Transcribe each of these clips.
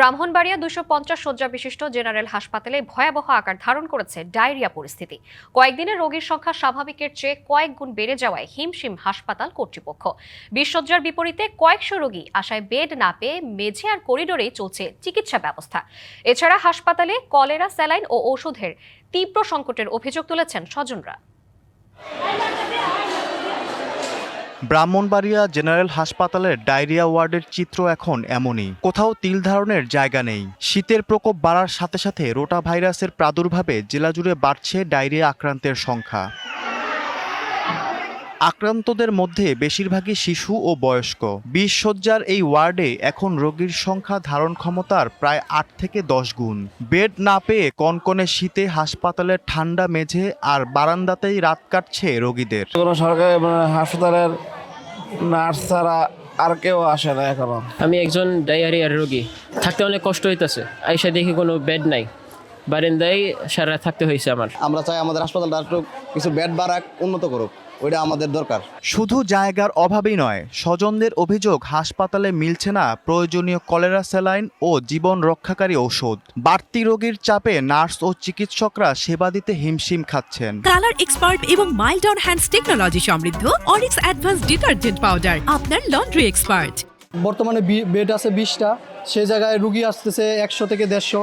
ব্রাহ্মণবাড়িয়া দুশো পঞ্চাশ শয্যা বিশিষ্ট জেনারেল হাসপাতালে ভয়াবহ আকার ধারণ করেছে ডায়রিয়া পরিস্থিতি। কয়েকদিনে রোগীর সংখ্যা স্বাভাবিকের চেয়ে কয়েক গুণ বেড়ে যাওয়ায় হিমশিম হাসপাতাল কর্তৃপক্ষ। বিশ শয্যার বিপরীতে কয়েকশো রোগী আশায় বেড না পেয়ে মেঝে আর করিডোরেই চলছে চিকিৎসা ব্যবস্থা। এছাড়া হাসপাতালে কলেরা, স্যালাইন ও ওষুধের তীব্র সংকটের অভিযোগ তুলেছেন স্বজনরা। ব্রাহ্মণবাড়িয়া জেনারেল হাসপাতালের ডায়রিয়া ওয়ার্ডের চিত্র এখন এমনই। কোথাও তিল ধারণের জায়গা নেই। শীতের প্রকোপ বাড়ার সাথে সাথে রোটা ভাইরাসের প্রাদুর্ভাবে জেলা জুড়ে বাড়ছে ডায়রিয়া আক্রান্তের সংখ্যা। আক্রান্তদের মধ্যে বেশিরভাগই শিশু ও বয়স্ক। বিশ শয্যার এই ওয়ার্ডে এখন রোগীর সংখ্যা ধারণ ক্ষমতার প্রায় আট থেকে দশ গুণ। বেড না পেয়ে কনকনে শীতে হাসপাতালের ঠান্ডা মেঝে আর বারান্দাতেই রাত কাটছে রোগীদের। কোনো সরকারি মানে হাসপাতালের নার্স ছাড়া আর কেউ আসে না এখনও। আমি একজন ডায়রিয়ার রোগী। থাকতে অনেক কষ্ট হইতেছে। আইসা দেখি কোনো বেড নাই। বারেন্দায় সারা থাকতে হয়েছে আমার। আমরা চাই আমাদের হাসপাতালটা একটু কিছু বেড বাড়াক উন্নত করুক। ওইটা আমাদের দরকার। শুধু জায়গার অভাবই নয় স্বজনদের অভিযোগ হাসপাতালে মিলছে না প্রয়োজনীয় কলেরা স্যালাইন ও জীবন রক্ষাকারী ঔষধ। বাড়তি রোগীর চাপে নার্স ও চিকিৎসকরা সেবা দিতে হিমশিম খাচ্ছেন। কালার এক্সপার্ট এবং মাইল্ড অন হ্যান্ডস টেকনোলজি সমৃদ্ধ অরিক্স অ্যাডভান্স ডিটারজেন্ট পাউডার আপনার লন্ড্রি এক্সপার্ট। বর্তমানে বি- বেড আছে বিশটা। সেই জায়গায় রুগী আসতেছে একশো থেকে দেড়শো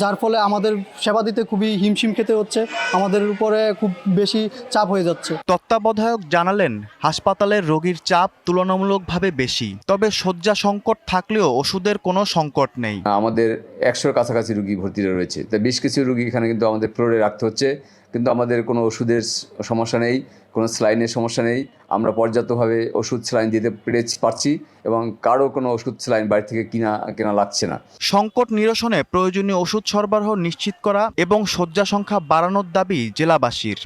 যার ফলে আমাদের সেবা দিতে খুবই হিমশিম খেতে হচ্ছে আমাদের উপরে খুব বেশি চাপ হয়ে যাচ্ছে। তত্ত্বাবধায়ক জানালেন হাসপাতালের রোগীর চাপ তুলনামূলকভাবে বেশি তবে শয্যা সংকট থাকলেও ওষুধের কোনো সংকট নেই। আমাদের একশোর কাছাকাছি রুগী ভর্তি রয়েছে। তা বেশ কিছু রুগী এখানে কিন্তু আমাদের ফ্লোরে রাখতে হচ্ছে। কিন্তু আমাদের কোনো ওষুধের সমস্যা নেই, কোনো স্লাইনের সমস্যা নেই। আমরা পর্যাপ্তভাবে ওষুধ স্লাইন দিতে পেরে পারছি এবং কারও কোনো ওষুধ স্লাইন বাড়ি থেকে কিনা, কেনা লাগছে না। সংকট নিরসনে প্রয়োজনীয় ওষুধ সরবরাহ নিশ্চিত করা এবং শয্যা সংখ্যা বাড়ানোর দাবি জেলাবাসীর।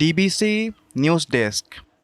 DBC news desk.